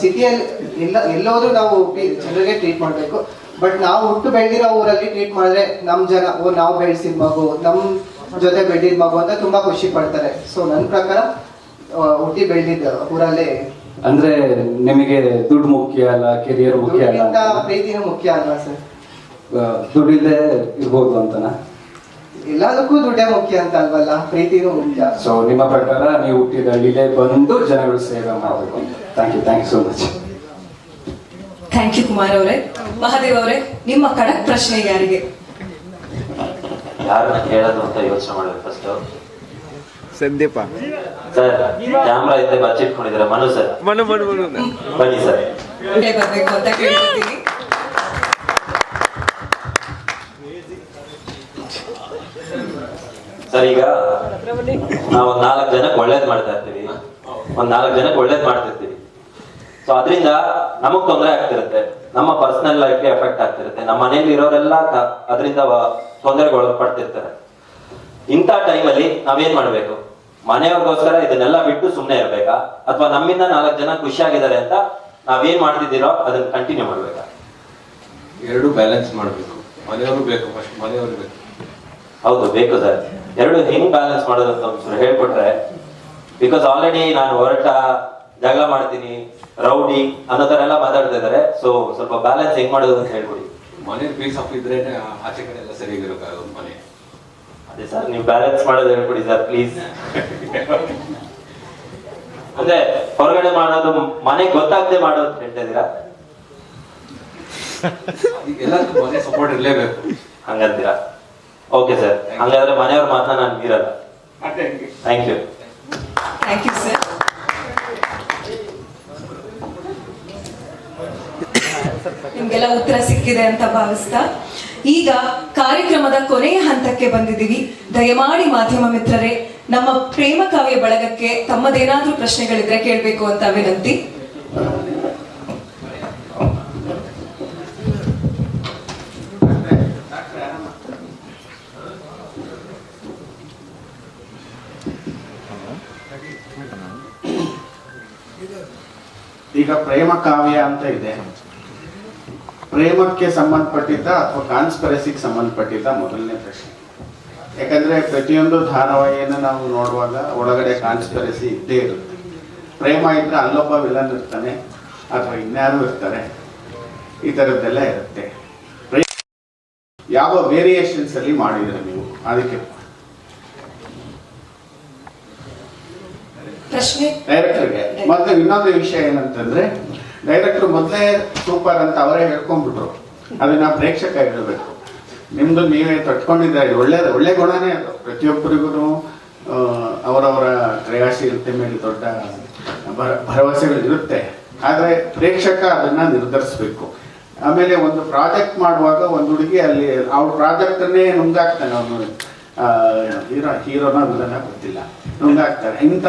ಸಿಟಿಯಲ್ಲಿ ಎಲ್ಲ ಎಲ್ಲೋದ್ರೂ ನಾವು ಜನರಿಗೆ ಟ್ರೀಟ್ ಮಾಡಬೇಕು. ಬಟ್ ನಾವು ಹುಟ್ಟು ಬೆಳೆದಿರೋ ಊರಲ್ಲಿ ಟ್ರೀಟ್ ಮಾಡಿದ್ರೆ ನಮ್ಮ ಜನ ಓ ನಾವು ಬೆಳೆಸಿದ ಮಗು ನಮ್ಮ ಜೊತೆ ಬೆಳೆದಿದ ಮಗು ಅಂತ ತುಂಬಾ ಖುಷಿ ಪಡ್ತಾರೆ. ಸೊ ನನ್ನ ಪ್ರಕಾರ ಹುಟ್ಟಿ ಬೆಳೆದಿದ್ದ ಊರಲ್ಲೇ. ಅಂದ್ರೆ ನಿಮಗೆ ದುಡ್ಡು ಮುಖ್ಯ ಅಲ್ಲ ಕೆರಿಯರ್ ಮುಖ್ಯ ಅಲ್ಲ? ಪ್ರೀತಿನೂ ಮುಖ್ಯ ಅಲ್ವಾ ಸರ್? ದುಡ್ಡಿಲ್ಲದೆ ಇರ್ಬೋದು ಅಂತನಾ? ಎಲ್ಲದಕ್ಕೂ ದುಡ್ಡೇ ಮುಖ್ಯ ಅಂತ ಅಲ್ವಲ್ಲ? ಪ್ರೀತಿನೂ ಮುಖ್ಯ. ಸೊ ನಿಮ್ಮ ಪ್ರಕಾರ ನೀವು ಹುಟ್ಟಿದ ಹಳ್ಳಿಲೇ ಬಂದು ಜನಗಳು ಸೇವೆ ಮಾಡಬೇಕು ಅಂತ. Thank you thank you so much thank you Kumar ಅವರೇ. ಮಹಾದೇವ್ ಅವರೇ ನಿಮ್ಮ ಖಡಕ್ ಪ್ರಶ್ನೆ ಯಾರಿಗೆ? ಯಾರು ಕೇಳೋದು ಅಂತ ಯೋಚನೆ ಮಾಡ್ಬೇಕು ಫಸ್ಟ್ ಸಂದೀಪ. ಸರ್ ಕ್ಯಾಮ್ರಾ ಇದೆ ಬಚ್ಚಿಟ್ಕೊಂಡಿದ್ದಾರೆ? ಮನು ಸರ್. ಮನು ಮನು ಮನು. ಬನ್ನಿ ಸರ್. ಬರ್ಬೇಕು ಅಂತ ಕೇಳ್ಕೊತೀನಿ ಸರ್ ಈಗ ನಾವು ಒಂದ್ ನಾಲ್ಕು ಜನಕ್ಕೆ ಒಳ್ಳೇದ್ ಮಾಡ್ತಾ ಇರ್ತೀವಿ. ಒಂದ್ ನಾಲ್ಕು ಜನಕ್ಕೆ ಒಳ್ಳೇದ್ ಮಾಡ್ತಿರ್ತೀವಿ ಸೊ ಅದರಿಂದ ನಮಗ್ ತೊಂದರೆ ಆಗ್ತಿರುತ್ತೆ. ನಮ್ಮ ಪರ್ಸನಲ್ ಲೈಫ್ಗೆ ಎಫೆಕ್ಟ್ ಆಗ್ತಿರುತ್ತೆ. ನಮ್ಮ ಮನೆಯಲ್ಲಿ ಇರೋರೆಲ್ಲ ಅದರಿಂದ ತೊಂದರೆಗೆ ಒಳಪಡ್ತಿರ್ತಾರೆ ಇಂಥ ಟೈಮಲ್ಲಿ ನಾವೇನ್ ಮಾಡ್ಬೇಕು? ಮನೆಯವ್ರಿಗೋಸ್ಕರ ಇದನ್ನೆಲ್ಲ ಬಿಟ್ಟು ಸುಮ್ಮನೆ ಇರ್ಬೇಕಾ? ಅಥವಾ ನಮ್ಮಿಂದ ನಾಲ್ಕು ಜನ ಖುಷಿಯಾಗಿದ್ದಾರೆ ಅಂತ ನಾವೇನ್ ಮಾಡ್ತಿದ್ದೀರೋ ಅದನ್ನ ಕಂಟಿನ್ಯೂ ಮಾಡ್ಬೇಕಾ? ಎರಡು ಬ್ಯಾಲೆನ್ಸ್ ಮಾಡಬೇಕು. ಮನೆಯವರು ಬೇಕು ಫಸ್ಟ್ ಮನೆಯವರು ಬೇಕು. ಹೌದು ಬೇಕು ಸರ್. ಎರಡು ಹೆಂಗ್ ಬ್ಯಾಲೆನ್ಸ್ ಮಾಡೋದು ಅಂತ ಹೇಳ್ಕೊಟ್ರೆ ಬಿಕಾಸ್ ಆಲ್ರೆಡಿ ನಾನು ಹೊರಟ ಜಗಳ ಮಾಡ್ತೀನಿ ರೌಡಿ ಅನ್ನೋ ತರ ಎಲ್ಲ ಮಾತಾಡ್ತಾ ಇದಾರೆ ಸೊ ಸ್ವಲ್ಪ ಬ್ಯಾಲೆನ್ಸ್ ಹೆಂಗ್ ಮಾಡೋದು ಅಂತ ಹೇಳ್ಕೊಡಿ. ಮನೆ ಪೀಸ್ ಆಫ್ ಇದ್ರೆ ಆಚೆ ಕಡೆ ಎಲ್ಲ ಸರಿ ಮನೆ. ಅದೇ ಸರ್ ನೀವು ಬ್ಯಾಲೆನ್ಸ್ ಮಾಡೋದು ಹೇಳ್ಕೊಡಿ ಸರ್ ಪ್ಲೀಸ್ ಅಂದ್ರೆ ಹೊರಗಡೆ ಮಾಡೋದು ಮನೆಗೆ ಗೊತ್ತಾಗದೆ ಮಾಡೋದು ಅಂತ ಹೇಳ್ತಾ ಇದೀರಾ ಎಲ್ಲ <laughs> ಎಲ್ಲದಕ್ಕೂ ಮನೆ ಸಪೋರ್ಟ್ ಇರಲೇಬೇಕು. ಹಂಗಂತೀರಾ? ಓಕೆ ಸರ್ ಹಂಗಾದ್ರೆ ಮನೆಯವ್ರ ಮಾತನ್ನ ನಾನು ಮೀರಲ್ಲ thank you thank you sir ನಿಮ್ಗೆಲ್ಲ ಉತ್ತರ ಸಿಕ್ಕಿದೆ ಅಂತ ಭಾವಿಸ್ತಾ. ಈಗ ಕಾರ್ಯಕ್ರಮದ ಕೊನೆಯ ಹಂತಕ್ಕೆ ಬಂದಿದ್ದೀವಿ. ದಯಮಾಡಿ ಮಾಧ್ಯಮ ಮಿತ್ರರೇ ನಮ್ಮ ಪ್ರೇಮ ಕಾವ್ಯ ಬಳಗಕ್ಕೆ ತಮ್ಮದೇನಾದ್ರೂ ಪ್ರಶ್ನೆಗಳಿದ್ರೆ ಕೇಳಬೇಕು ಅಂತ ವಿನಂತಿ. ಪ್ರೇಮ ಕಾವ್ಯ ಅಂತ ಇದೆ. ಪ್ರೇಮಕ್ಕೆ ಸಂಬಂಧಪಟ್ಟಿದ್ದ ಅಥವಾ ಕಾನ್ಸ್ಪರೆಸಿಗೆ ಸಂಬಂಧಪಟ್ಟಿದ್ದ ಮೊದಲನೇ ಪ್ರಶ್ನೆ. ಯಾಕಂದ್ರೆ ಪ್ರತಿಯೊಂದು ಧಾರಾವಾಹಿಯನ್ನು ನಾವು ನೋಡುವಾಗ ಒಳಗಡೆ ಕಾನ್ಸ್ಪರೆಸಿ ಇದ್ದೇ ಇರುತ್ತೆ. ಪ್ರೇಮ ಇದ್ರೆ ಅಲ್ಲೊಬ್ಬ ವಿಲನ್ ಇರ್ತಾನೆ, ಅಥವಾ ಇನ್ಯಾರು ಇರ್ತಾರೆ, ಈ ಥರದ್ದೆಲ್ಲ ಇರುತ್ತೆ. ಯಾವ ವೇರಿಯೇಷನ್ಸ್ ಅಲ್ಲಿ ಮಾಡಿದ್ರೆ ನೀವು? ಅದಕ್ಕೆ ಪ್ರಶ್ನೆ? ಡೈರೆಕ್ಟರ್ಗೆ. ಮತ್ತೆ ಇನ್ನೊಂದು ವಿಷಯ ಏನಂತಂದ್ರೆ ಡೈರೆಕ್ಟರ್ ಮೊದಲೇ ಸೂಪರ್ ಅಂತ ಅವರೇ ಹೇಳ್ಕೊಂಡ್ಬಿಟ್ರು. ಅದನ್ನ ಪ್ರೇಕ್ಷಕ ಹೇಳಬೇಕು. ನಿಮ್ದು ನೀವೇ ತಟ್ಕೊಂಡಿದ್ದಾರೆ. ಒಳ್ಳೆ ಒಳ್ಳೆ ಗುಣನೇ ಅದು. ಪ್ರತಿಯೊಬ್ಬರಿಗೂ ಅವರವರ ಕ್ರಿಯಾಶೀಲತೆ ಮೇಲೆ ದೊಡ್ಡ ಭರ- ಭರವಸೆಗಳು ಇರುತ್ತೆ. ಆದರೆ ಪ್ರೇಕ್ಷಕ ಅದನ್ನ ನಿರ್ಧರಿಸ್ಬೇಕು. ಆಮೇಲೆ ಒಂದು ಪ್ರಾಜೆಕ್ಟ್ ಮಾಡುವಾಗ ಒಂದು ಹುಡುಗಿ ಅಲ್ಲಿ ಅವ್ರ ಪ್ರಾಜೆಕ್ಟನ್ನೇ ನುಂಗಾಗ್ತಾನೆ ಅವನು. ಹೀರೋ ಹೀರೋನ ವಿಲನ ಗೊತ್ತಿಲ್ಲ. ನುಂಗಾಗ್ತಾರೆ ಇಂಥ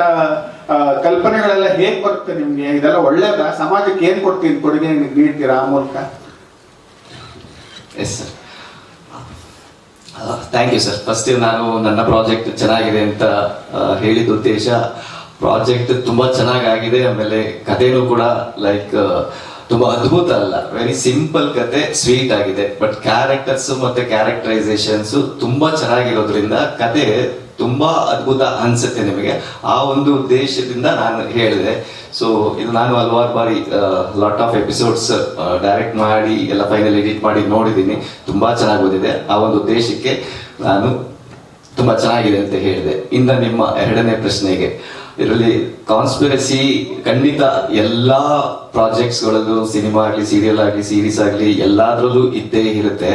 ಕಲ್ಪನೆಗಳೆಲ್ಲ ಹೇಗೆ ಬರುತ್ತೆ ನಿಮ್ಗೆ? ಇದೆಲ್ಲ ಒಳ್ಳೇದ? ಸಮಾಜಕ್ಕೆ ಏನ್ ಕೊಡ್ತೀನಿ ಕೊಡುಗೆ ನೀಡ್ತೀರಾ ಆ ಮೂಲಕ? Yes sir thank you sir first ನಾನು ನನ್ನ ಪ್ರಾಜೆಕ್ಟ್ ಚೆನ್ನಾಗಿದೆ ಅಂತ ಹೇಳಿದ ಉದ್ದೇಶ. ಪ್ರಾಜೆಕ್ಟ್ ತುಂಬಾ ಚೆನ್ನಾಗಾಗಿದೆ. ಆಮೇಲೆ ಕಥೆನೂ ಕೂಡ ಲೈಕ್ ತುಂಬಾ ಅದ್ಭುತ ಅಲ್ಲ. ವೆರಿ ಸಿಂಪಲ್ ಕತೆ ಸ್ವೀಟ್ ಆಗಿದೆ. ಬಟ್ ಕ್ಯಾರೆಕ್ಟರ್ಸ್ ಮತ್ತೆ ಕ್ಯಾರೆಕ್ಟರೈಸೇಷನ್ಸ್ ತುಂಬಾ ಚೆನ್ನಾಗಿರೋದ್ರಿಂದ ಕತೆ ತುಂಬಾ ಅದ್ಭುತ ಅನ್ಸುತ್ತೆ ನಿಮಗೆ. ಆ ಒಂದು ಉದ್ದೇಶದಿಂದ ನಾನು ಹೇಳಿದೆ. ಸೊ ಇದು ನಾನು ಹಲವಾರು ಬಾರಿ ಲಾಟ್ ಆಫ್ ಎಪಿಸೋಡ್ಸ್ ಡೈರೆಕ್ಟ್ ಮಾಡಿ, ಎಲ್ಲ ಫೈನಲ್ ಎಡಿಟ್ ಮಾಡಿ ನೋಡಿದ್ದೀನಿ. ತುಂಬಾ ಚೆನ್ನಾಗಿ ಓದಿದೆ. ಆ ಒಂದು ಉದ್ದೇಶಕ್ಕೆ ನಾನು ತುಂಬಾ ಚೆನ್ನಾಗಿದೆ ಅಂತ ಹೇಳಿದೆ. ಇಂದ ನಿಮ್ಮ ಎರಡನೇ ಪ್ರಶ್ನೆಗೆ. ಇದರಲ್ಲಿ ಕಾನ್ಸ್ಪಿರಸಿ ಖಂಡಿತ ಎಲ್ಲಾ ಪ್ರಾಜೆಕ್ಟ್ಸ್ಗಳಲ್ಲೂ ಸಿನಿಮಾ ಆಗಲಿ ಸೀರಿಯಲ್ ಆಗಲಿ ಸೀರೀಸ್ ಆಗಲಿ, ಎಲ್ಲಾದ್ರಲ್ಲೂ ಇದ್ದೇ ಇರುತ್ತೆ.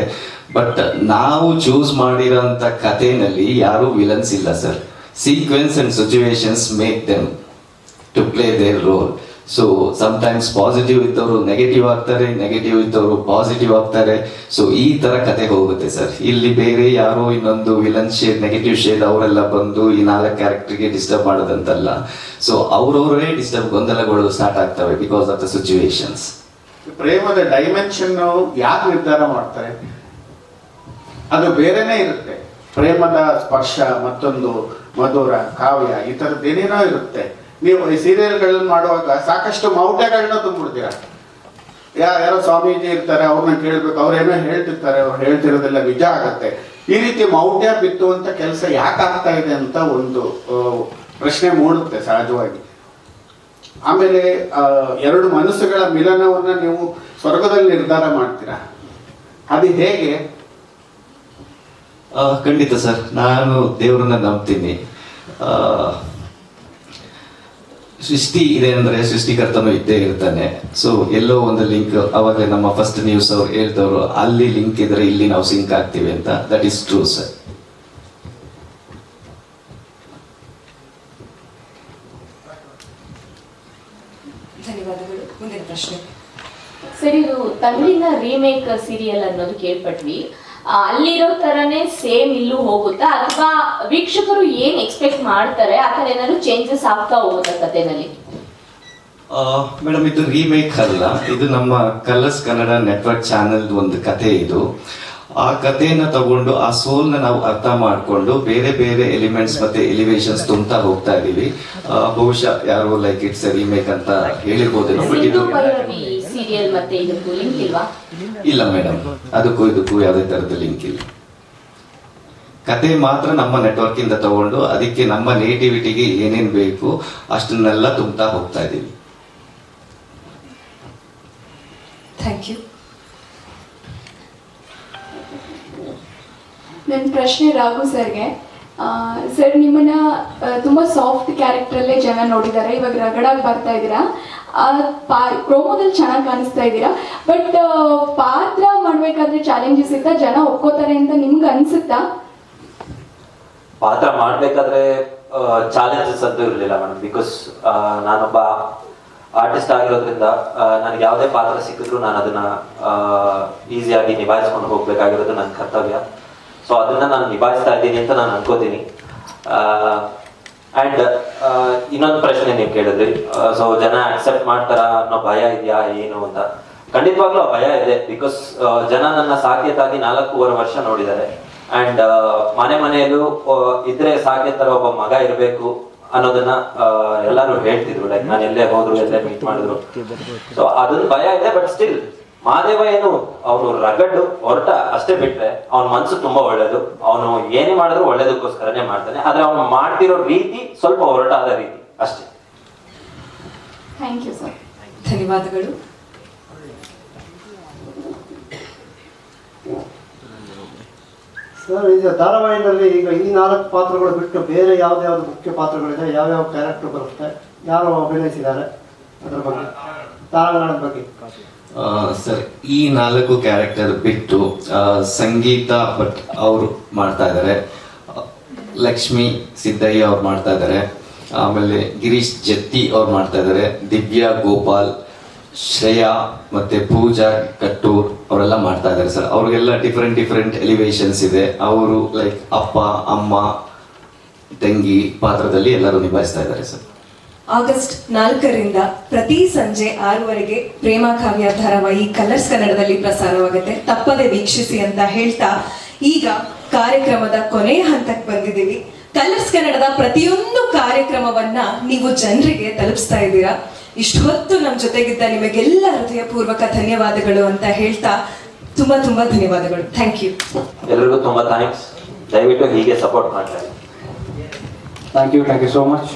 ಬಟ್ ನಾವು ಚೂಸ್ ಮಾಡಿರೋಂಥ ಕಥೆನಲ್ಲಿ ಯಾರು ವಿಲನ್ಸ್ ಇಲ್ಲ sir sequence and situations make them to play their role so sometimes positive ಇದ್ದವರು ನೆಗೆಟಿವ್ ಆಗ್ತಾರೆ ನೆಗೆಟಿವ್ ಇದ್ದವರು ಪಾಸಿಟಿವ್ ಆಗ್ತಾರೆ. ಸೊ ಈ ತರ ಕತೆ ಹೋಗುತ್ತೆ ಸರ್ ಇಲ್ಲಿ ಬೇರೆ ಯಾರೋ ಇನ್ನೊಂದು ವಿಲನ್ ಶೇಡ್ ನೆಗೆಟಿವ್ ಶೇಡ್ ಅವರೆಲ್ಲ ಬಂದು ಈ ನಾಲ್ಕು ಕ್ಯಾರೆಕ್ಟರ್ಗೆ ಡಿಸ್ಟರ್ಬ್ ಮಾಡೋದಂತಲ್ಲ. ಸೊ ಅವ್ರವರೇ ಡಿಸ್ಟರ್ಬ್ ಗೊಂದಲಗಳು ಸ್ಟಾರ್ಟ್ ಆಗ್ತವೆ ಬಿಕಾಸ್ ಆಫ್ ದ ಸಿಚುವೇಶನ್ಸ್ ಪ್ರೇಮದ ಡೈಮೆನ್ಷನ್ ಯಾಕೆ ನಿರ್ಧಾರ ಮಾಡ್ತಾರೆ? ಅದು ಬೇರೆನೇ ಇರುತ್ತೆ. ಪ್ರೇಮದ ಸ್ಪರ್ಶ, ಮತ್ತೊಂದು ಮಧುರ, ಕಾವ್ಯ, ಈ ಥರದ್ದು ಏನೇನೋ ಇರುತ್ತೆ. ನೀವು ಈ ಸೀರಿಯಲ್ಗಳನ್ನು ಮಾಡುವಾಗ ಸಾಕಷ್ಟು ಮೌಢ್ಯಗಳನ್ನ ತುಂಬಿಡ್ತೀರಾ? ಯಾ, ಯಾರೋ ಸ್ವಾಮೀಜಿ ಇರ್ತಾರೆ, ಅವ್ರನ್ನ ಕೇಳ್ಬೇಕು ಅವ್ರೇನೋ ಹೇಳ್ತಿರ್ತಾರೆ, ಅವ್ರು ಹೇಳ್ತಿರೋದೆಲ್ಲ ನಿಜ ಆಗತ್ತೆ. ಈ ರೀತಿ ಮೌಢ್ಯ ಬಿತ್ತುವಂತ ಕೆಲಸ ಯಾಕೆ ಆಗ್ತಾ ಇದೆ ಅಂತ ಒಂದು ಪ್ರಶ್ನೆ ಮೂಡುತ್ತೆ ಸಹಜವಾಗಿ. ಆಮೇಲೆ ಎರಡು ಮನಸ್ಸುಗಳ ಮಿಲನವನ್ನ ನೀವು ಸ್ವರ್ಗದಲ್ಲಿ ನಿರ್ಧಾರ ಮಾಡ್ತೀರಾ? ಅದು ಹೇಗೆ? ಖಂಡಿತ ಸರ್. ನಾನು ದೇವರನ್ನ ನಂಬ್ತೀನಿ. ಆ, ಸೃಷ್ಟಿ ಇದೆ ಅಂದ್ರೆ ಸೃಷ್ಟಿಕರ್ತನು ಇದ್ದೇ ಇರ್ತಾನೆ. ಸೊ ಎಲ್ಲೋ ಒಂದು ಲಿಂಕ್ ಅವಾಗ ನಮ್ಮ ಫಸ್ಟ್ ನ್ಯೂಸ್ ಅವ್ರು ಹೇಳ್ತವ್ರು ಅಲ್ಲಿ ಲಿಂಕ್ ಇದ್ರೆ ಇಲ್ಲಿ ನಾವು ಸಿಂಕ್ ಆಗ್ತೀವಿ ಅಂತ. ದಟ್ ಇಸ್ ಟ್ರೂ ಸರ್ ಧನ್ಯವಾದಗಳು. ಮುಂದಿನ ಪ್ರಶ್ನೆ. ಸರ್ ಇದು ತಮಿಳಿನ ರೀಮೇಕ್ ಸೀರಿಯಲ್ ಅನ್ನೋದು ಕೇಳ್ಪಟ್ವಿ. ಅಲ್ಲಿರೋ ತರನೇ ಸೇಮ್ ಇಲ್ಲೂ ಹೋಗುತ್ತಾ? ಅಥವಾ ವೀಕ್ಷಕರು ಏನ್ ಎಕ್ಸ್ಪೆಕ್ಟ್ ಮಾಡ್ತಾರೆ? ಆ ಥರ ಏನಾದ್ರು ಚೇಂಜಸ್ ಆಗ್ತಾ ಹೋಗುತ್ತಾ ಕಥೆನಲ್ಲಿ? ಮೇಡಮ್, ಇದು ರೀಮೇಕ್ ಅಲ್ಲ. ಇದು ನಮ್ಮ ಕಲರ್ಸ್ ಕನ್ನಡ ನೆಟ್ವರ್ಕ್ ಚಾನೆಲ್ ಒಂದು ಕತೆ ಇದು. ಆ ಕಥೆಯನ್ನ ತಗೊಂಡು ಆ ಸೋಲ್ನ ನಾವು ಅರ್ಥ ಮಾಡಿಕೊಂಡು ಬೇರೆ ಬೇರೆ ಎಲಿಮೆಂಟ್ಸ್ ಮತ್ತೆ ಎಲಿವೇಶನ್ಸ್ ತುಂಬ್ತಾ ಹೋಗ್ತಾ ಇದೀವಿ ಬಹುಶಃ ಯಾರು ಲೈಕ್ ಇಟ್ಸ್ ರೀಮೇಕ್ ಅಂತ ಹೇಳಿರ್ಬೋದೇನೋ ಇಲ್ವಾ? ಇಲ್ಲ ಮೇಡಮ್ ಅದಕ್ಕೂ ಇದಕ್ಕೂ ಯಾವುದೇ ತರದ ಲಿಂಕ್ ಇಲ್ಲ. ಕತೆ ಮಾತ್ರ ನಮ್ಮ ನೆಟ್ವರ್ಕ್ ಇಂದ ತಗೊಂಡು ಅದಕ್ಕೆ ನಮ್ಮ ನೇಟಿವಿಟಿಗೆ ಏನೇನ್ ಬೇಕು ಅಷ್ಟನ್ನೆಲ್ಲ ತುಂಬ್ತಾ ಹೋಗ್ತಾ ಇದೀವಿ ಥ್ಯಾಂಕ್ ಯು ನನ್ನ ಪ್ರಶ್ನೆ ರಾಘು ಸರ್ಗೆ. ಸರ್, ನಿಮ್ಮನ್ನ ತುಂಬಾ ಸಾಫ್ಟ್ ಕ್ಯಾರೆಕ್ಟರಲ್ಲೇ ಜನ ನೋಡಿದ್ದಾರೆ. ಇವಾಗ ರಗಡಾಗಿ ಬರ್ತಾ ಇದ್ದೀರಾ. ಪ್ರೋಮೋದಲ್ಲಿ ಚೆನ್ನಾಗಿ ಕಾಣಿಸ್ತಾ ಇದ್ದೀರಾ. ಬಟ್ ಪಾತ್ರ ಮಾಡಬೇಕಾದ್ರೆ ಚಾಲೆಂಜಸ್ ಇತ್ತ? ಜನ ಒಪ್ಕೋತಾರೆ ಅಂತ ನಿಮ್ಗೆ ಅನ್ಸುತ್ತಾ? ಪಾತ್ರ ಮಾಡಬೇಕಾದ್ರೆ ಚಾಲೆಂಜಸ್ ಅಂತೂ ಇರಲಿಲ್ಲ ಮೇಡಮ್ ಬಿಕಾಸ್ ನಾನೊಬ್ಬ ಆರ್ಟಿಸ್ಟ್ ಆಗಿರೋದ್ರಿಂದ ನನಗೆ ಯಾವುದೇ ಪಾತ್ರ ಸಿಕ್ಕಿದ್ರು ನಾನು ಅದನ್ನ ಈಸಿಯಾಗಿ ನಿಭಾಯಿಸ್ಕೊಂಡು ಹೋಗ್ಬೇಕಾಗಿರೋದು ನನ್ನ ಕರ್ತವ್ಯ. ಸೊ ಅದನ್ನ ನಾನು ನಿಭಾಯಿಸ್ತಾ ಇದ್ದೀನಿ ಅಂತ ನಾನು ಅನ್ಕೋತೀನಿ. ಅಂಡ್ ಇನ್ನೊಂದು ಪ್ರಶ್ನೆ ನೀವು ಕೇಳಿದ್ರಿ. ಸೊ ಜನ ಅಕ್ಸೆಪ್ಟ್ ಮಾಡ್ತಾರ ಅನ್ನೋ ಭಯ ಇದೆಯಾ, ಏನು ಅಂತ? ಖಂಡಿತವಾಗ್ಲೂ ಭಯ ಇದೆ ಬಿಕಾಸ್ ಜನ ನನ್ನ ಸಾಕೇತಾಗಿ ನಾಲ್ಕೂವರೆ ವರ್ಷ ನೋಡಿದ್ದಾರೆ. ಅಂಡ್ ಮನೆ ಮನೆಯಲ್ಲೂ ಇದ್ರೆ ಸಾಕೇತರ ಒಬ್ಬ ಮಗ ಇರಬೇಕು ಅನ್ನೋದನ್ನ ಎಲ್ಲರೂ ಹೇಳ್ತಿದ್ರು. ಲೈಕ್ ನಾನು ಎಲ್ಲೇ ಹೋದ್ರು, ಎಲ್ಲೇ ಮೀಟ್ ಮಾಡಿದ್ರು. ಸೊ ಅದನ್ನ ಭಯ ಇದೆ ಬಟ್ ಸ್ಟಿಲ್ ಮಹಾದೇವ ಏನು ಅವನು ರಗಡ್ಡು ಹೊರಟ ಅಷ್ಟೇ ಬಿಟ್ರೆ ಅವನ ಮನ್ಸು ತುಂಬಾ ಒಳ್ಳೇದು. ಅವನು ಏನೇ ಮಾಡಿದ್ರು ಒಳ್ಳೇದಕ್ಕೋಸ್ಕರನೇ ಮಾಡ್ತಾನೆ. ಆದ್ರೆ ಅವನು ಮಾಡ್ತಿರೋ ರೀತಿ ಸ್ವಲ್ಪ ಹೊರಟಾದ ರೀತಿ. ಅಷ್ಟೇ. ಥ್ಯಾಂಕ್ ಯು ಸರ್ ಧನ್ಯವಾದಗಳು. ಸರ್ ಈಗ ಧಾರಾವಾಹಿನಲ್ಲಿ ಈಗ ಈ ನಾಲ್ಕು ಪಾತ್ರಗಳು ಬಿಟ್ಟು ಬೇರೆ ಯಾವ್ದು ಯಾವ್ದು ಮುಖ್ಯ ಪಾತ್ರಗಳಿದೆ? ಯಾವ್ಯಾವ ಕ್ಯಾರೆಕ್ಟರ್ ಬರುತ್ತೆ? ಯಾರು ಅಭಿನಯಿಸಿದ್ದಾರೆ? ಅದ್ರ ಬಗ್ಗೆ. ತಾರಾಗಣದ ಬಗ್ಗೆ. ಸರ್, ಈ ನಾಲ್ಕು ಕ್ಯಾರೆಕ್ಟರ್ ಬಿಟ್ಟು ಸಂಗೀತ ಭಟ್ ಅವರು ಮಾಡ್ತಾ ಇದ್ದಾರೆ ಲಕ್ಷ್ಮಿ ಸಿದ್ದಯ್ಯ ಅವ್ರು ಮಾಡ್ತಾ ಇದ್ದಾರೆ ಆಮೇಲೆ ಗಿರೀಶ್ ಜತ್ತಿ ಅವ್ರು ಮಾಡ್ತಾ ಇದ್ದಾರೆ ದಿವ್ಯಾ ಗೋಪಾಲ್, ಶ್ರೇಯಾ ಮತ್ತೆ ಪೂಜಾ ಕಟ್ಟೂರ್ ಅವರೆಲ್ಲ ಮಾಡ್ತಾ ಇದ್ದಾರೆ ಸರ್. ಅವ್ರಿಗೆಲ್ಲ ಡಿಫ್ರೆಂಟ್ ಡಿಫ್ರೆಂಟ್ ಎಲಿವೇಶನ್ಸ್ ಇದೆ. ಅವರು ಲೈಕ್ ಅಪ್ಪ, ಅಮ್ಮ, ತಂಗಿ ಪಾತ್ರದಲ್ಲಿ ಎಲ್ಲರೂ ನಿಭಾಯಿಸ್ತಾ ಇದ್ದಾರೆ ಸರ್. ಆಗಸ್ಟ್ ನಾಲ್ಕರಿಂದ ಪ್ರತಿ ಸಂಜೆ ಆರೂವರೆಗೆ ಪ್ರೇಮ ಕಾವ್ಯ ಧಾರಾವಾಹಿ ಕಲರ್ಸ್ ಕನ್ನಡದಲ್ಲಿ ಪ್ರಸಾರವಾಗುತ್ತೆ. ತಪ್ಪದೆ ವೀಕ್ಷಿಸಿ ಅಂತ ಹೇಳ್ತಾ ಈಗ ಕಾರ್ಯಕ್ರಮದ ಕೊನೆಯ ಹಂತಕ್ಕೆ ಬಂದಿದ್ದೀವಿ. ಕಲರ್ಸ್ ಕನ್ನಡದ ಪ್ರತಿಯೊಂದು ಕಾರ್ಯಕ್ರಮವನ್ನ ನೀವು ಜನರಿಗೆ ತಲುಪಿಸ್ತಾ ಇದ್ದೀರಾ? ಇಷ್ಟು ಹೊತ್ತು ನಮ್ಮ ಜೊತೆಗಿದ್ದ ನಿಮಗೆಲ್ಲ ಹೃದಯಪೂರ್ವಕ ಧನ್ಯವಾದಗಳು ಅಂತ ಹೇಳ್ತಾ ತುಂಬಾ ತುಂಬಾ ಧನ್ಯವಾದಗಳು. ಥ್ಯಾಂಕ್ ಯು ಎಲ್ಲರಿಗೂ ತುಂಬಾ ಥ್ಯಾಂಕ್ಸ್ ದಯವಿಟ್ಟು ಹೀಗೆ ಸಪೋರ್ಟ್ ಮಾಡ್ತಾರೆ thank you thank you so much